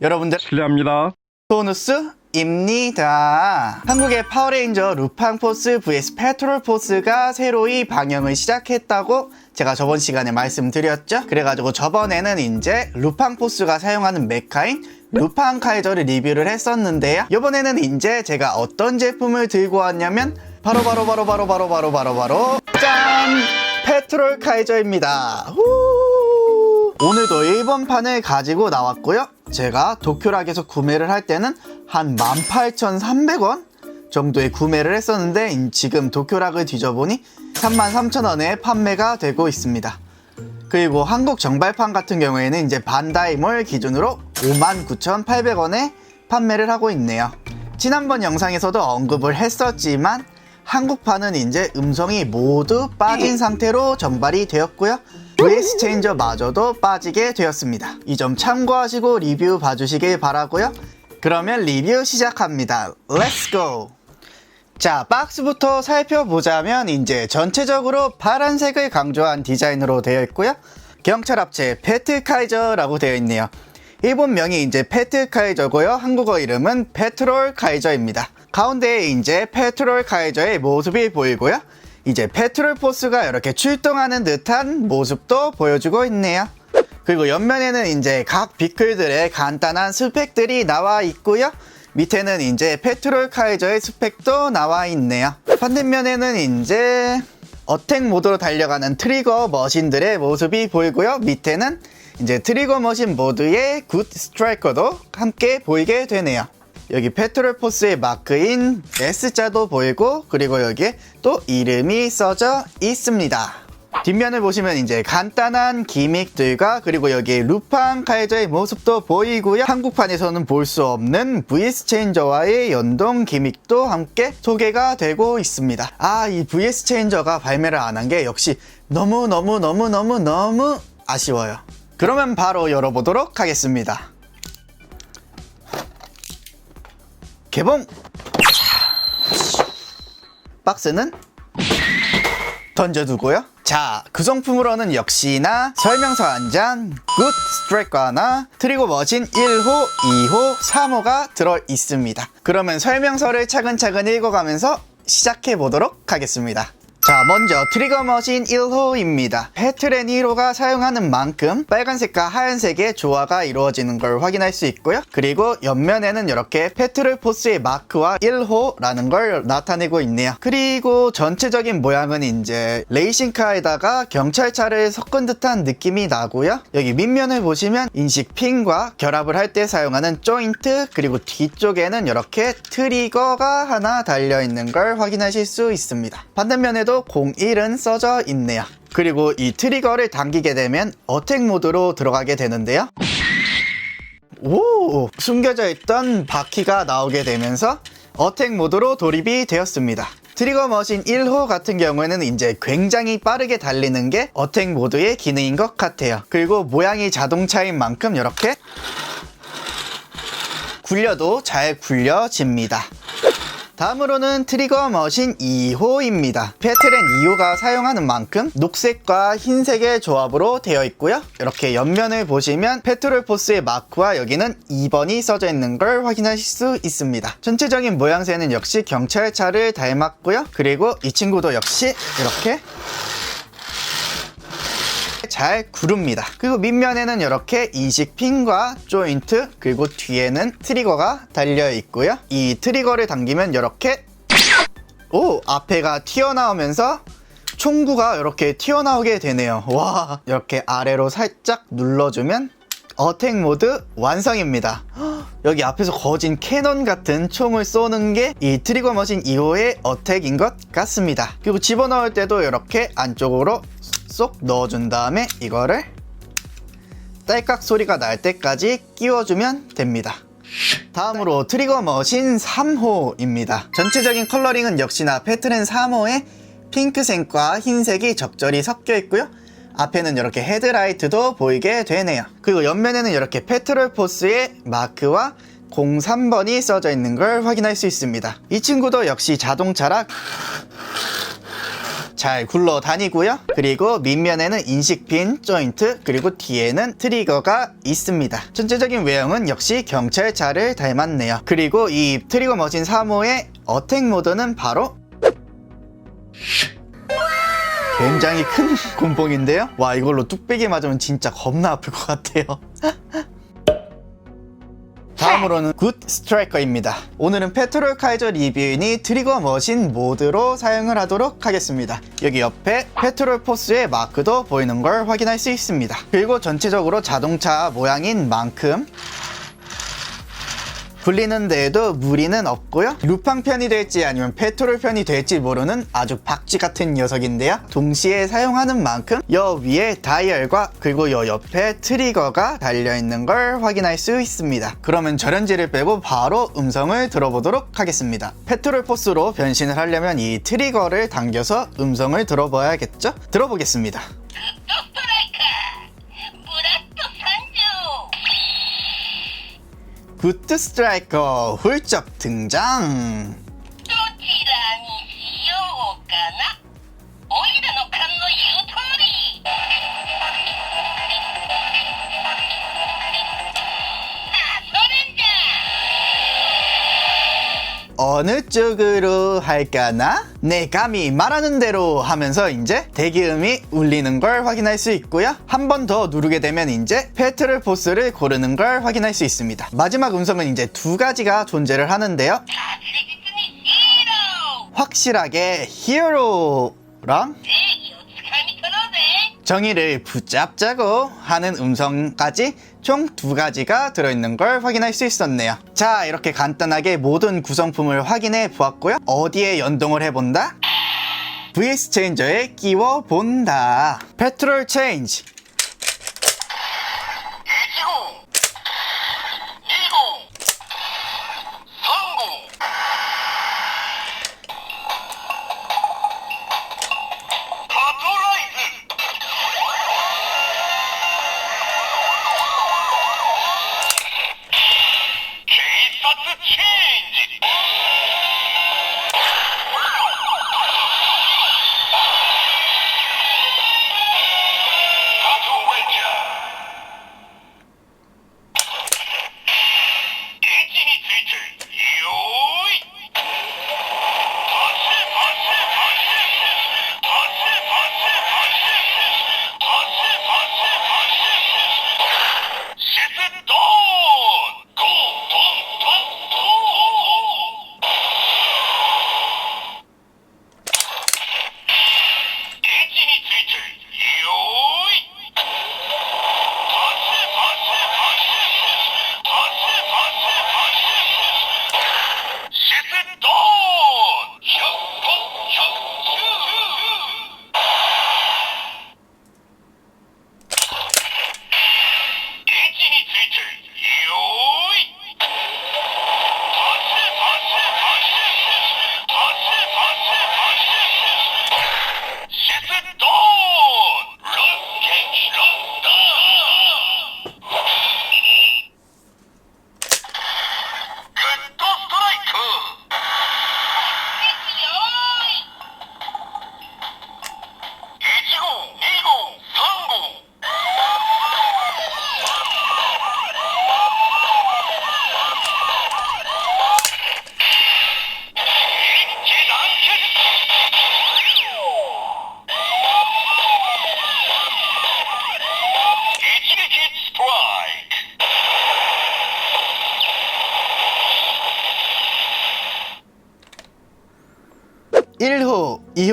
여러분들 실례합니다. 토누스입니다. 한국의 파워레인저 루팡포스 vs 페트롤포스가 새로이 방영을 시작했다고 제가 저번 시간에 말씀드렸죠. 그래가지고 저번에는 이제 루팡포스가 사용하는 메카인 루팡 카이저를 리뷰를 했었는데요. 이번에는 이제 제가 어떤 제품을 들고 왔냐면 바로 바로 바로 바로 바로 바로 바로 바로 짠! 페트롤 카이저입니다. 후! 오늘도 일본판을 가지고 나왔고요. 제가 도쿄락에서 구매를 할 때는 한 18,300원 정도에 구매를 했었는데 지금 도쿄락을 뒤져보니 33,000원에 판매가 되고 있습니다. 그리고 한국 정발판 같은 경우에는 이제 반다이몰 기준으로 59,800원에 판매를 하고 있네요. 지난번 영상에서도 언급을 했었지만 한국판은 이제 음성이 모두 빠진 상태로 정발이 되었고요. VS 체인저마저도 빠지게 되었습니다. 이 점 참고하시고 리뷰 봐주시길 바라고요. 그러면 리뷰 시작합니다. Let's go! 자, 박스부터 살펴보자면 이제 전체적으로 파란색을 강조한 디자인으로 되어 있고요. 경찰 합체 페트카이저라고 되어 있네요. 일본명이 이제 페트카이저고요. 한국어 이름은 페트롤 카이저입니다. 가운데에 이제 페트롤 카이저의 모습이 보이고요. 이제 페트롤 포스가 이렇게 출동하는 듯한 모습도 보여주고 있네요. 그리고 옆면에는 이제 각 비클들의 간단한 스펙들이 나와 있고요. 밑에는 이제 페트롤 카이저의 스펙도 나와 있네요. 반대면에는 이제 어택 모드로 달려가는 트리거 머신들의 모습이 보이고요. 밑에는 이제 트리거 머신 모드의 굿 스트라이커도 함께 보이게 되네요. 여기 페트롤 포스의 마크인 S자도 보이고 그리고 여기에 또 이름이 써져 있습니다. 뒷면을 보시면 이제 간단한 기믹들과 그리고 여기 루팡 카이저의 모습도 보이고요. 한국판에서는 볼 수 없는 VS 체인저와의 연동 기믹도 함께 소개가 되고 있습니다. 아, 이 VS 체인저가 발매를 안 한 게 역시 너무너무너무너무너무 아쉬워요. 그러면 바로 열어보도록 하겠습니다. 개봉! 박스는 던져두고요. 자, 구성품으로는 역시나 설명서 한 장, 굿 스트레이커나 트리거 머신 1호, 2호, 3호가 들어 있습니다. 그러면 설명서를 차근차근 읽어가면서 시작해 보도록 하겠습니다. 자, 먼저 트리거 머신 1호입니다. 페트렌 1호가 사용하는 만큼 빨간색과 하얀색의 조화가 이루어지는 걸 확인할 수 있고요. 그리고 옆면에는 이렇게 페트롤 포스의 마크와 1호라는 걸 나타내고 있네요. 그리고 전체적인 모양은 이제 레이싱카에다가 경찰차를 섞은 듯한 느낌이 나고요. 여기 밑면을 보시면 인식 핀과 결합을 할 때 사용하는 조인트 그리고 뒤쪽에는 이렇게 트리거가 하나 달려있는 걸 확인하실 수 있습니다. 반대면에도 01은 써져 있네요. 그리고 이 트리거를 당기게 되면 어택 모드로 들어가게 되는데요. 오! 숨겨져 있던 바퀴가 나오게 되면서 어택 모드로 돌입이 되었습니다. 트리거 머신 1호 같은 경우에는 이제 굉장히 빠르게 달리는 게 어택 모드의 기능인 것 같아요. 그리고 모양이 자동차인 만큼 이렇게 굴려도 잘 굴려집니다. 다음으로는 트리거 머신 2호입니다. 페트렌 2호가 사용하는 만큼 녹색과 흰색의 조합으로 되어 있고요. 이렇게 옆면을 보시면 페트롤 포스의 마크와 여기는 2번이 써져 있는 걸 확인하실 수 있습니다. 전체적인 모양새는 역시 경찰차를 닮았고요. 그리고 이 친구도 역시 이렇게 잘 구릅니다. 그리고 밑면에는 이렇게 인식 핀과 조인트 그리고 뒤에는 트리거가 달려 있고요. 이 트리거를 당기면 이렇게 오 앞에가 튀어나오면서 총구가 이렇게 튀어나오게 되네요. 와 이렇게 아래로 살짝 눌러주면 어택 모드 완성입니다. 헉, 여기 앞에서 거진 캐논 같은 총을 쏘는 게 이 트리거 머신 2호의 어택인 것 같습니다. 그리고 집어넣을 때도 이렇게 안쪽으로 쏙 넣어준 다음에 이거를 딸깍 소리가 날 때까지 끼워주면 됩니다. 다음으로 트리거 머신 3호입니다. 전체적인 컬러링은 역시나 페트렌 3호에 핑크색과 흰색이 적절히 섞여 있고요. 앞에는 이렇게 헤드라이트도 보이게 되네요. 그리고 옆면에는 이렇게 페트롤 포스의 마크와 03번이 써져 있는 걸 확인할 수 있습니다. 이 친구도 역시 자동차라 잘 굴러다니고요. 그리고 밑면에는 인식핀, 조인트, 그리고 뒤에는 트리거가 있습니다. 전체적인 외형은 역시 경찰차를 닮았네요. 그리고 이 트리거 머신 3호의 어택 모드는 바로 굉장히 큰 곤봉인데요. 와 이걸로 뚝배기 맞으면 진짜 겁나 아플 것 같아요. 다음으로는 굿 스트라이커입니다. 오늘은 페트롤 카이저 리뷰인이 트리거 머신 모드로 사용을 하도록 하겠습니다. 여기 옆에 페트롤 포스의 마크도 보이는 걸 확인할 수 있습니다. 그리고 전체적으로 자동차 모양인 만큼 굴리는 데에도 무리는 없고요. 루팡 편이 될지 아니면 페트롤 편이 될지 모르는 아주 박쥐 같은 녀석인데요. 동시에 사용하는 만큼 여 위에 다이얼과 그리고 여 옆에 트리거가 달려있는 걸 확인할 수 있습니다. 그러면 절연지를 빼고 바로 음성을 들어보도록 하겠습니다. 페트롤 포스로 변신을 하려면 이 트리거를 당겨서 음성을 들어봐야겠죠? 들어보겠습니다. 굿드 스트라이커 훌쩍 등장! 어느 쪽으로 할까나? 내 감이 말하는 대로 하면서 이제 대기음이 울리는 걸 확인할 수 있고요. 한 번 더 누르게 되면 이제 패트를 포스를 고르는 걸 확인할 수 있습니다. 마지막 음성은 이제 두 가지가 존재를 하는데요. 확실하게 히어로랑 정의를 붙잡자고 하는 음성까지 총 두 가지가 들어있는 걸 확인할 수 있었네요. 자, 이렇게 간단하게 모든 구성품을 확인해 보았고요. 어디에 연동을 해본다? VS 체인저에 끼워 본다. 페트롤 체인지.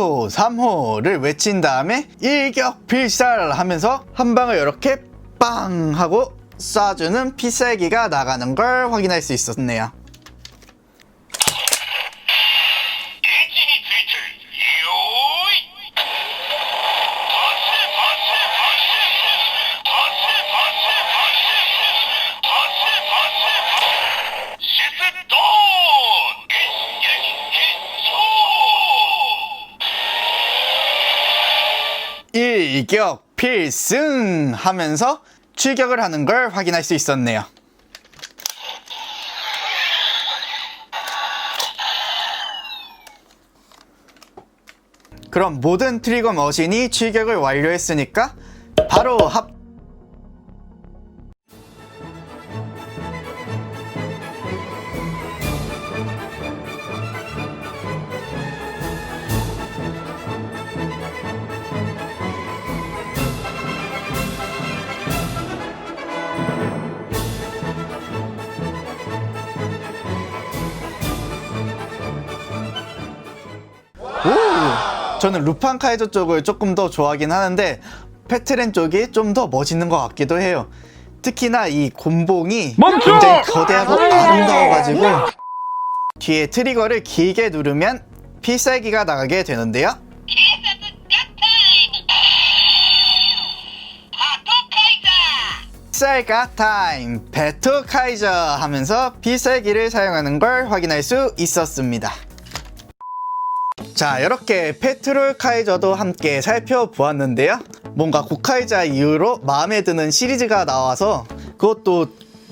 2호, 3호를 외친 다음에 일격 필살 하면서 한 방을 이렇게 빵 하고 쏴주는 피살기가 나가는 걸 확인할 수 있었네요. 일격 필승 하면서 출격을 하는 걸 확인할 수 있었네요. 그럼 모든 트리거 머신이 출격을 완료했으니까 바로 합 저는 루팡 카이저 쪽을 조금 더 좋아하긴 하는데 페트렌 쪽이 좀 더 멋있는 것 같기도 해요. 특히나 이 곤봉이 멈춰! 굉장히 거대하고 아름다워가지고 뒤에 트리거를 길게 누르면 필살기가 나가게 되는데요. 필살가 타임 배토 카이저 하면서 필살기를 사용하는 걸 확인할 수 있었습니다. 자, 이렇게 페트롤 카이저도 함께 살펴보았는데요. 뭔가 고카이자 이후로 마음에 드는 시리즈가 나와서 그것도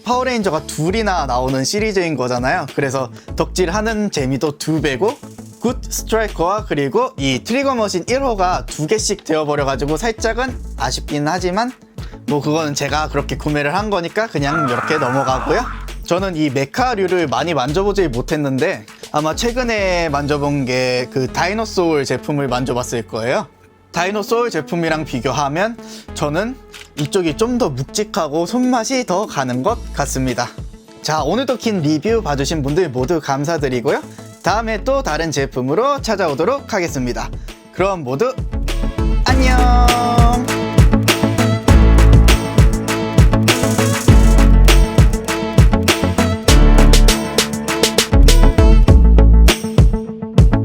파워레인저가 둘이나 나오는 시리즈인 거잖아요. 그래서 덕질하는 재미도 두 배고 굿 스트라이커와 그리고 이 트리거 머신 1호가 두 개씩 되어버려가지고 살짝은 아쉽긴 하지만 뭐 그거는 제가 그렇게 구매를 한 거니까 그냥 이렇게 넘어가고요. 저는 이 메카류를 많이 만져보지 못했는데 아마 최근에 만져본 게 그 다이노소울 제품을 만져봤을 거예요. 다이노소울 제품이랑 비교하면 저는 이쪽이 좀 더 묵직하고 손맛이 더 가는 것 같습니다. 자, 오늘도 긴 리뷰 봐주신 분들 모두 감사드리고요. 다음에 또 다른 제품으로 찾아오도록 하겠습니다. 그럼 모두 안녕!